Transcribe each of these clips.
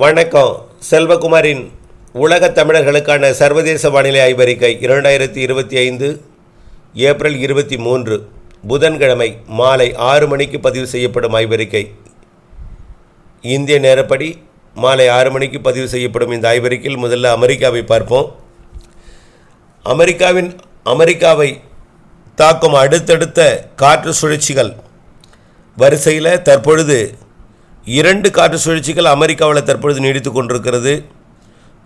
வணக்கம். செல்வகுமாரின் உலகத் தமிழர்களுக்கான சர்வதேச வானிலை ஆய்வறிக்கை இரண்டாயிரத்தி இருபத்தி ஐந்து ஏப்ரல் இருபத்தி மூன்று புதன்கிழமை மாலை ஆறு மணிக்கு பதிவு செய்யப்படும் ஆய்வறிக்கை. இந்திய நேரப்படி மாலை ஆறு மணிக்கு பதிவு செய்யப்படும் இந்த ஆய்வறிக்கையில் முதல்ல அமெரிக்காவை பார்ப்போம். அமெரிக்காவின் அமெரிக்காவை தாக்கும் அடுத்தடுத்த காற்று சுழற்சிகள் வரிசையில் தற்பொழுது இரண்டு காற்று சுழற்சிகள் அமெரிக்காவில் தற்பொழுது நீடித்து கொண்டிருக்கிறது.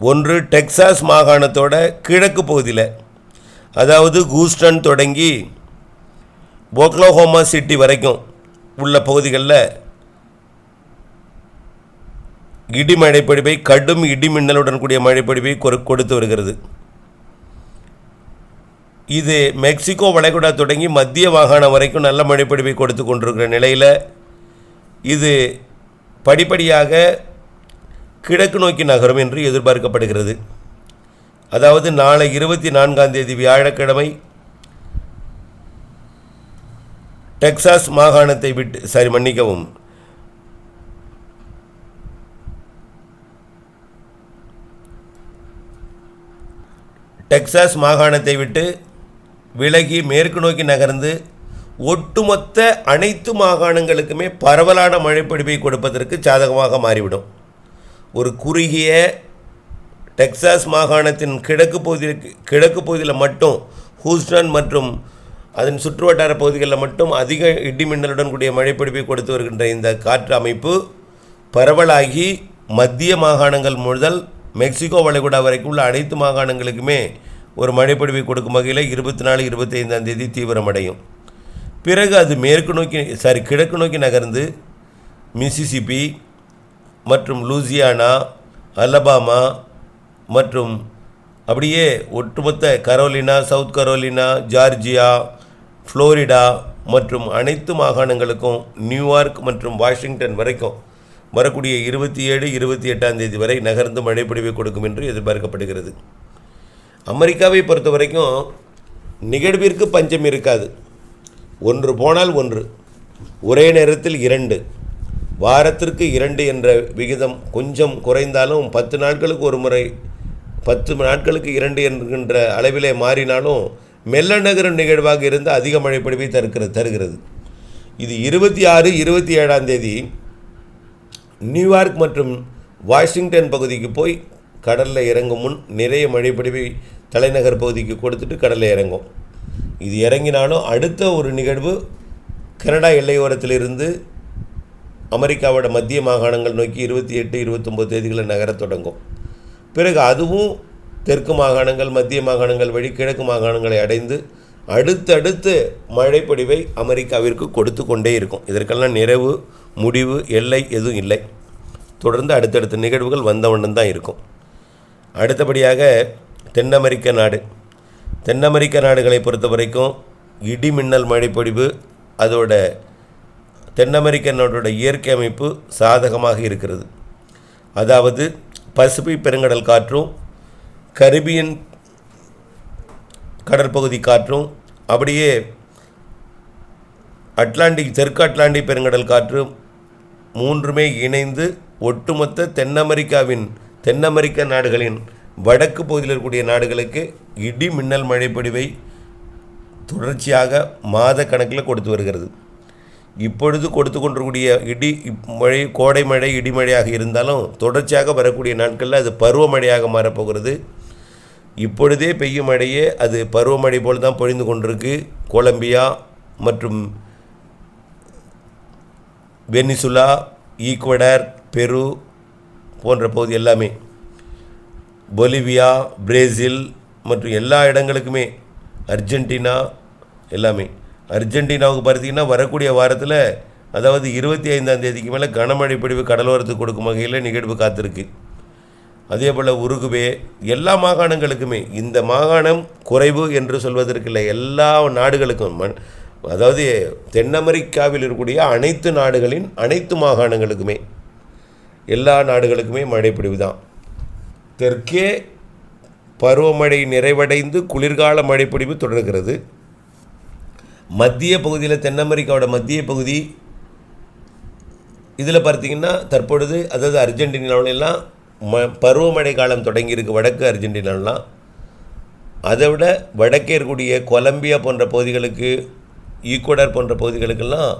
ஒன்று டெக்சாஸ் மாகாணத்தோட கிழக்கு பகுதியில் அதாவது கூஸ்டன் தொடங்கி போக்லோஹோமா சிட்டி வரைக்கும் உள்ள பகுதிகளில் இடி மழைப்பொழிவை கடும் இடி மின்னலுடன் கூடிய மழைப்பொழிவை கொடுத்து வருகிறது. இது மெக்சிகோ வளைகுடா தொடங்கி மத்திய மாகாணம் வரைக்கும் நல்ல மழைப்பொழிவை கொடுத்து கொண்டிருக்கிற நிலையில் இது படிப்படியாக கிழக்கு நோக்கி நகரும் என்று எதிர்பார்க்கப்படுகிறது. அதாவது நாளை இருபத்தி நான்காம் தேதி வியாழக்கிழமை டெக்சாஸ் மாகாணத்தை விட்டு சரி மன்னிக்கவும் டெக்சாஸ் மாகாணத்தை விட்டு விலகி மேற்கு நோக்கி நகர்ந்து ஒட்டுமொத்த அனைத்து மாகாணங்களுக்குமே பரவலான மழைப்பொழிவை கொடுப்பதற்கு சாதகமாக மாறிவிடும். ஒரு குறுகிய டெக்சாஸ் மாகாணத்தின் கிழக்கு பகுதியில் கிழக்கு பகுதியில் மட்டும் ஹூஸ்டன் மற்றும் அதன் சுற்றுவட்டார பகுதிகளில் மட்டும் அதிக இடி மின்னலுடன் கூடிய மழைப்பிடிப்பை கொடுத்து வருகின்ற இந்த காற்று அமைப்பு பரவலாகி மத்திய மாகாணங்கள் முதல் மெக்சிகோ வளைகுடா வரைக்கும் உள்ள அனைத்து மாகாணங்களுக்குமே ஒரு மழைப்பிடிப்பை கொடுக்கும் வகையில் இருபத்தி நாலு இருபத்தி ஐந்தாம் தேதி தீவிரமடையும். பிறகு அது மேற்கு நோக்கி சாரி கிழக்கு நோக்கி நகர்ந்து மிசிசிபி மற்றும் லூசியானா அலபாமா மற்றும் அப்படியே ஒட்டுமொத்த Carolina South Carolina Georgia Florida மற்றும் அனைத்து மாகாணங்களுக்கும் நியூயார்க் மற்றும் வாஷிங்டன் வரைக்கும் வரக்கூடிய இருபத்தி ஏழு இருபத்தி எட்டாம் தேதி வரை நகர்ந்து மழைப்பொழிவை கொடுக்கும் என்று எதிர்பார்க்கப்படுகிறது. அமெரிக்காவை பொறுத்த வரைக்கும் நிகழ்விற்கு பஞ்சம் இருக்காது. ஒன்று போனால் ஒன்று ஒரே நேரத்தில் இரண்டு. வாரத்திற்கு இரண்டு என்ற விகிதம் கொஞ்சம் குறைந்தாலும் பத்து நாட்களுக்கு ஒரு முறை பத்து நாட்களுக்கு இரண்டு என்கின்ற அளவிலே மாறினாலும் மெல்ல நகரும் நிகழ்வாக இருந்து அதிக மழைப்பொழிவை தருக்கிறது தருகிறது. இது இருபத்தி ஆறு இருபத்தி ஏழாம் தேதி நியூயார்க் மற்றும் வாஷிங்டன் பகுதிக்கு போய் கடலில் இறங்கும் முன் நிறைய மழைப்பொழிவை தலைநகர் பகுதிக்கு கொடுத்துட்டு கடலில் இறங்கும். இது இறங்கினாலும் அடுத்த ஒரு நிகழ்வு கனடா எல்லையோரத்திலிருந்து அமெரிக்காவோட மத்திய மாகாணங்கள் நோக்கி இருபத்தி எட்டு இருபத்தொம்போது தேதிகளில் நகரத் தொடங்கும். பிறகு அதுவும் தெற்கு மாகாணங்கள் மத்திய மாகாணங்கள் வழி கிழக்கு மாகாணங்களை அடைந்து அடுத்தடுத்து மழைப்பொடிவை அமெரிக்காவிற்கு கொடுத்து கொண்டே இருக்கும். இதற்கெல்லாம் நிறைவு முடிவு எல்லை எதுவும் இல்லை. தொடர்ந்து அடுத்தடுத்த நிகழ்வுகள் வந்தவண்ணம் தான் இருக்கும். அடுத்தபடியாக தென் அமெரிக்க நாடு. தென் அமெரிக்க நாடுகளை பொறுத்த வரைக்கும் இடி மின்னல் மழைப்பொழிவு அதோட தென் அமெரிக்க நாட்டோட இயற்கை அமைப்பு சாதகமாக இருக்கிறது. அதாவது பசிபிக் பெருங்கடல் காற்றும் கரிபியன் கடற்பகுதி காற்றும் அப்படியே அட்லாண்டிக் தெற்கு அட்லாண்டிக் பெருங்கடல் காற்றும் மூன்றுமே இணைந்து ஒட்டுமொத்த தென் அமெரிக்காவின் தென் அமெரிக்க நாடுகளின் வடக்கு பகுதியில் இருக்கக்கூடிய நாடுகளுக்கு இடி மின்னல் மழைப்பொழிவை தொடர்ச்சியாக மாத கணக்கில் கொடுத்து வருகிறது. இப்பொழுது கொடுத்து கொண்டிருக்கூடிய இடி இப் மழை கோடை மழை இடிமழையாக இருந்தாலும் தொடர்ச்சியாக வரக்கூடிய நாட்களில் அது பருவமழையாக மாறப்போகிறது. இப்பொழுதே பெய்யும் மழையே அது பருவமழை போல் தான் பொழிந்து கொண்டிருக்கு. கொலம்பியா மற்றும் வெனிசுலா ஈக்குவடர் பெரு போன்ற பகுதி எல்லாமே. பொலிவியா பிரேசில் மற்றும் எல்லா இடங்களுக்குமே அர்ஜென்டினா எல்லாமே. அர்ஜென்டினாவுக்கு பார்த்தீங்கன்னா வரக்கூடிய வாரத்தில் அதாவது இருபத்தி ஐந்தாம் தேதிக்கு மேலே கனமழை பிடிவு கடலோரத்துக்கு கொடுக்கும் வகையில் நிகழ்வு காத்திருக்கு. அதே போல் உருகுவே எல்லா மாகாணங்களுக்குமே இந்த மாகாணம் குறைவு என்று சொல்வதற்கில்லை எல்லா நாடுகளுக்கும் மண் அதாவது தென் அமெரிக்காவில் இருக்கக்கூடிய அனைத்து நாடுகளின் அனைத்து மாகாணங்களுக்குமே எல்லா நாடுகளுக்குமே மழைப்பொழிவு தான் தெற்கே பருவமழை நிறைவடைந்து குளிர்கால மழைப்பொடிவு தொடர்கிறது. மத்திய பகுதியில் தென் அமெரிக்காவோட மத்திய பகுதி இதில் பார்த்தீங்கன்னா தற்பொழுது அதாவது அர்ஜென்டினாவிலெல்லாம் ம பருவமழை காலம் தொடங்கியிருக்கு வடக்கு அர்ஜென்டினாலாம் அதை விட வடக்கே இருக்கக்கூடிய கொலம்பியா போன்ற பகுதிகளுக்கு ஈக்குவடர் போன்ற பகுதிகளுக்கெல்லாம்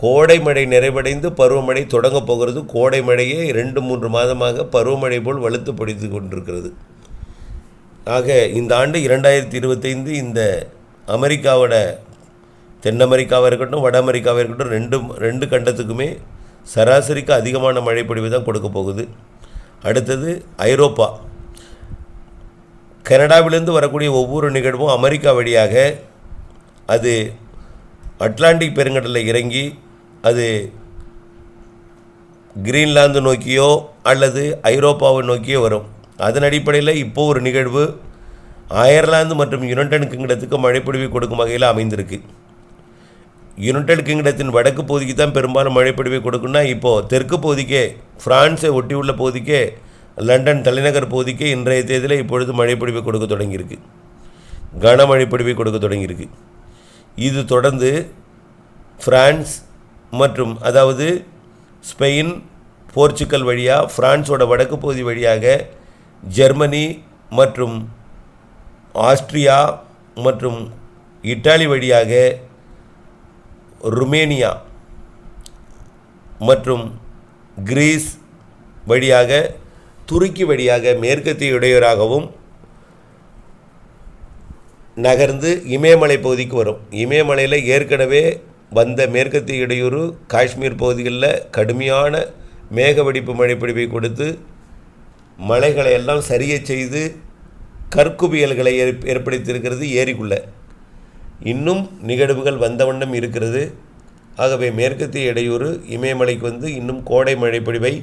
கோடை மழை நிறைவடைந்து பருவமழை தொடங்கப் போகிறது. கோடை மழையே ரெண்டு மூன்று மாதமாக பருவமழை போல் வலுத்து பிடித்து கொண்டிருக்கிறது. ஆக இந்த ஆண்டு இரண்டாயிரத்தி இருபத்தைந்து இந்த அமெரிக்காவோட தென் அமெரிக்காவாக இருக்கட்டும் வட அமெரிக்காவாக இருக்கட்டும் ரெண்டு ரெண்டு கண்டத்துக்குமே சராசரிக்கு அதிகமான மழை பொழிவு தான் கொடுக்க போகுது. அடுத்தது ஐரோப்பா. கனடாவிலிருந்து வரக்கூடிய ஒவ்வொரு நிகழ்வும் அமெரிக்கா வழியாக அது அட்லாண்டிக் பெருங்கடலில் இறங்கி அது கிரீன்லாந்து நோக்கியோ அல்லது ஐரோப்பாவை நோக்கியோ வரும். அதன் அடிப்படையில் இப்போ ஒரு நிகழ்வு அயர்லாந்து மற்றும் யுனைடெட் கிங்டத்துக்கு மழைப்பொழிவை கொடுக்கும் வகையில் அமைந்திருக்கு. யுனைடெட் கிங்டத்தின் வடக்கு பகுதிக்கு தான் பெரும்பாலும் மழைப்பொழிவை கொடுக்குன்னா இப்போது தெற்கு பகுதிக்கே ஃப்ரான்ஸை ஒட்டியுள்ள பகுதிக்கே லண்டன் தலைநகர் பகுதிக்கே இன்றைய தேதியில் இப்பொழுது மழைப்பொழிவை கொடுக்க தொடங்கியிருக்கு. கனமழை பொழிவை கொடுக்க தொடங்கியிருக்கு. இது தொடர்ந்து ஃப்ரான்ஸ் மற்றும் அதாவது ஸ்பெயின் போர்ச்சுக்கல் வழியாக ஃப்ரான்ஸோட வடக்கு பகுதி வழியாக ஜெர்மனி மற்றும் ஆஸ்ட்ரியா மற்றும் இட்டாலி வழியாக ருமேனியா மற்றும் கிரீஸ் வழியாக துருக்கி வழியாக மேற்கத்திய இடையூறாகவும் நகர்ந்து இமயமலை பகுதிக்கு வரும். இமயமலையில் ஏற்கனவே வந்த மேற்கத்திய இடையூறு காஷ்மீர் பகுதிகளில் கடுமையான மேக வெடிப்பு மழைப்பிடிப்பை கொடுத்து மலைகளை எல்லாம் சரியச் செய்து கற்குவியல்களை ஏற் ஏற்படுத்தியிருக்கிறது ஏரிக்குள்ளே. இன்னும் நிகழ்வுகள் வந்த வண்ணம் இருக்கிறது. ஆகவே மேற்கத்திய இடையூறு இமயமலைக்கு வந்து இன்னும் கோடை மழைப்பொழிவை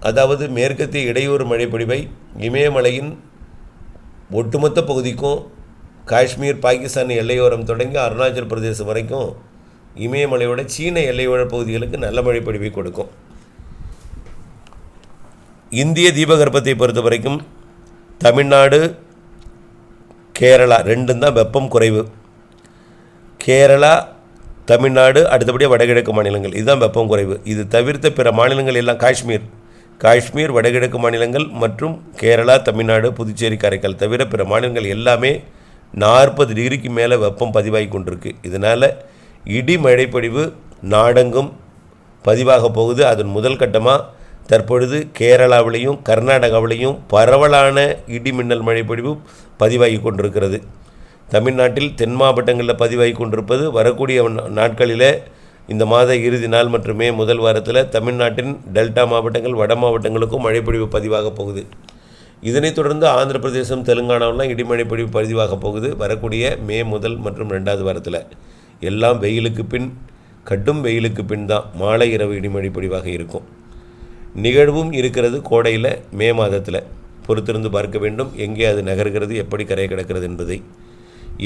அதாவது மேற்கத்திய இடையூறு மழைப்பொழிவை இமயமலையின் ஒட்டுமொத்த பகுதிக்கும் காஷ்மீர் பாகிஸ்தான் எல்லையோரம் தொடங்கி அருணாச்சல் பிரதேசம் வரைக்கும் இமயமலையோட சீன எல்லையோர பகுதிகளுக்கு நல்ல மழைப்பொழிவை கொடுக்கும். இந்திய தீபகற்பத்தை பொறுத்த வரைக்கும் தமிழ்நாடு கேரளா ரெண்டும் தான் வெப்பம் குறைவு. கேரளா தமிழ்நாடு அடுத்தபடியாக வடகிழக்கு மாநிலங்கள் இதுதான் வெப்பம் குறைவு. இது தவிர்த்த பிற மாநிலங்கள் எல்லாம் காஷ்மீர். காஷ்மீர் வடகிழக்கு மாநிலங்கள் மற்றும் கேரளா தமிழ்நாடு புதுச்சேரி காரைக்கால் தவிர பிற மாநிலங்கள் எல்லாமே நாற்பது டிகிரிக்கு மேலே வெப்பம் பதிவாகி கொண்டிருக்கு. இதனால் இடி மழைப்பொழிவு நாடெங்கும் பதிவாக போகுது. அதன் முதல் கட்டமாக தற்பொழுது கேரளாவிலையும் கர்நாடகாவிலையும் பரவலான இடி மின்னல் மழைப்பொழிவு பதிவாகி கொண்டிருக்கிறது. தமிழ்நாட்டில் தென் மாவட்டங்களில் பதிவாகி கொண்டிருப்பது வரக்கூடிய நாட்களில் இந்த மாத இறுதி நாள் மற்றும் மே முதல் வாரத்தில் தமிழ்நாட்டின் டெல்டா மாவட்டங்கள் வட மாவட்டங்களுக்கும் மழைப்பொழிவு பதிவாக போகுது. இதனைத் தொடர்ந்து ஆந்திர பிரதேசம் தெலுங்கானாவெலாம் இடிமழை பொழிவு பதிவாக போகுது. வரக்கூடிய மே முதல் மற்றும் ரெண்டாவது வாரத்தில் எல்லாம் வெயிலுக்கு பின் கடும் வெயிலுக்கு பின் தான் மாலை இரவு இடிமழை பொழிவாக இருக்கும். நிகழ்வும் இருக்கிறது கோடையில் மே மாதத்தில். பொறுத்திருந்து பார்க்க வேண்டும் எங்கே அது நகர்கிறது எப்படி கரை கிடக்கிறது என்பதை.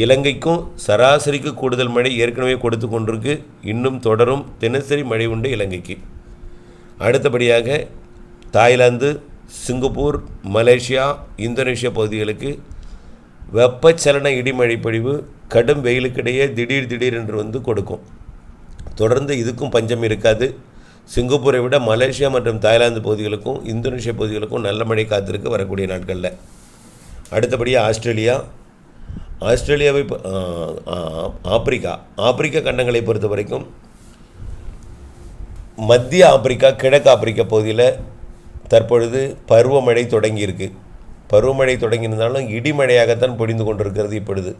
இலங்கைக்கும் சராசரிக்கு கூடுதல் மழை ஏற்கனவே கொடுத்து கொண்டிருக்கு. இன்னும் தொடரும் தினசரி மழை உண்டு இலங்கைக்கு. அடுத்தபடியாக தாய்லாந்து சிங்கப்பூர் மலேசியா இந்தோனேஷியா பகுதிகளுக்கு வெப்பச்சலன இடிமழை பொழிவு கடும் வெயிலுக்கிடையே திடீர் திடீர் என்று வந்து கொடுக்கும். தொடர்ந்து இதுக்கும் பஞ்சம் இருக்காது. சிங்கப்பூரை விட மலேசியா மற்றும் தாய்லாந்து பகுதிகளுக்கும் இந்தோனேஷியா பகுதிகளுக்கும் நல்ல மழை காத்திருக்கு வரக்கூடிய நாட்களில். அடுத்தபடியாக ஆஸ்திரேலியா. ஆஸ்திரேலியாவை ஆப்பிரிக்கா. ஆப்பிரிக்கா கண்டங்களை பொறுத்த வரைக்கும் மத்திய ஆப்பிரிக்கா கிழக்கு ஆப்பிரிக்கா பகுதியில் தற்பொழுது பருவமழை தொடங்கியிருக்கு. பருவமழை தொடங்கியிருந்தாலும் இடிமழையாகத்தான் பொழிந்து கொண்டிருக்கிறது இப்பொழுது.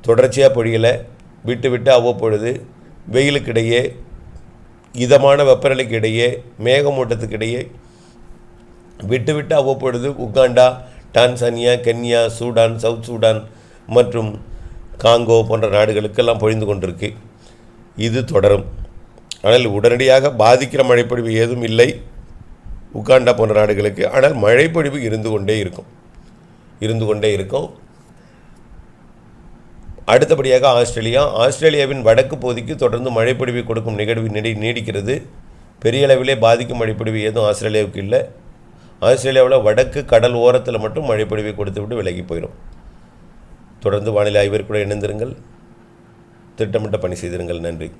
தொடர்ச்சியாக பொழியலை. விட்டு விட்டு அவ்வப்பொழுது வெயிலுக்கிடையே இதமான வெப்பநிலைக்கு இடையே மேகமூட்டத்துக்கிடையே விட்டு விட்டு அவ்வப்பொழுது Uganda Tanzania Kenya Sudan South Sudan மற்றும் காங்கோ போன்ற நாடுகளுக்கெல்லாம் பொழிந்து கொண்டிருக்கு. இது தொடரும். ஆனால் உடனடியாக பாதிக்கிற மழைப்பொழிவு ஏதும் இல்லை. உகாண்டா போன்ற நாடுகளுக்கு. ஆனால் மழைப்பொழிவு இருந்து கொண்டே இருக்கும். இருந்து கொண்டே இருக்கும். அடுத்தபடியாக ஆஸ்திரேலியா. ஆஸ்திரேலியாவின் வடக்கு பகுதிக்கு தொடர்ந்து மழைப்பொழிவை கொடுக்கும் நிகழ்வு நீடி நீடிக்கிறது. பெரிய அளவிலே பாதிக்கும் மழைப்பொழிவு ஏதும் ஆஸ்திரேலியாவுக்கு இல்லை. ஆஸ்திரேலியாவில் வடக்கு கடல் ஓரத்தில் மட்டும் மழைப்பொழிவை கொடுத்து விட்டு விலகி போயிடும் தொடர்ந்து வானிலை ஆய்விற்குள்ள இணைந்திருங்கள். திட்டமிட்ட பணி செய்திருங்கள். நன்றி.